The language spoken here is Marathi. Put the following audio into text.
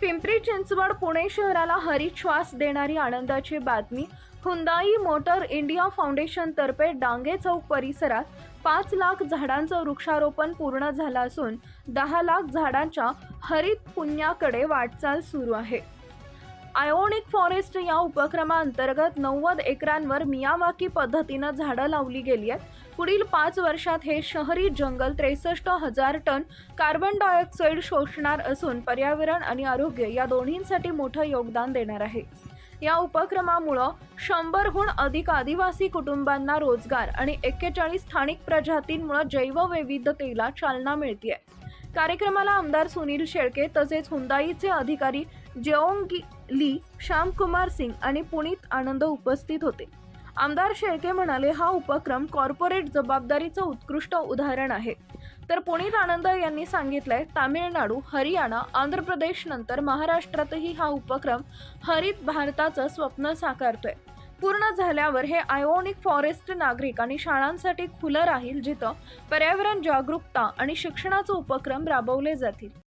पिंपरी चिंचवड पुणे शहराला हरिश्वास देणारी आनंदाची बातमी. हुंदाई मोटर इंडिया फाउंडेशनतर्फे डांगे चौक परिसरात पाच लाख झाडांचं वृक्षारोपण पूर्ण झालं असून दहा लाख झाडांच्या हरित पुण्याकडे वाटचाल सुरू आहे. आयोनिक फॉरेस्ट या उपक्रमाअंतर्गत नव्वद एकरांवर मियावाकी पद्धतीनं झाडं लावली गेली आहेत. पुढील पाच वर्षात हे शहरी जंगल त्रेसष्ट हजार टन कार्बन डायऑक्साईड शोषणार असून पर्यावरण आणि आरोग्य या दोन्हींसाठी मोठं योगदान देणार आहे. या उपक्रमामुळं शंभरहून अधिक आदिवासी कुटुंबांना रोजगार आणि एक्केचाळीस स्थानिक प्रजातींमुळे जैववैविध्यतेला चालना मिळते कार्यक्रमाला आमदार सुनील शेळके तसेच हुंदाईचे अधिकारी जेओंगी ली श्यामकुमार सिंग आणि पुनीत आनंद उपस्थित होते. आमदार शेळके म्हणाले हा उपक्रम कॉर्पोरेट जबाबदारीचं उत्कृष्ट उदाहरण आहे. तर पुनीत आनंद यांनी सांगितलंय तामिळनाडू हरियाणा आंध्र प्रदेश नंतर महाराष्ट्रातही हा उपक्रम हरित भारताचं स्वप्न साकारतोय. पूर्ण झाल्यावर हे आयोनिक फॉरेस्ट नागरिक आणि शाळांसाठी खुलं राहील जिथं पर्यावरण जागरूकता आणि शिक्षणाचे उपक्रम राबवले जातील.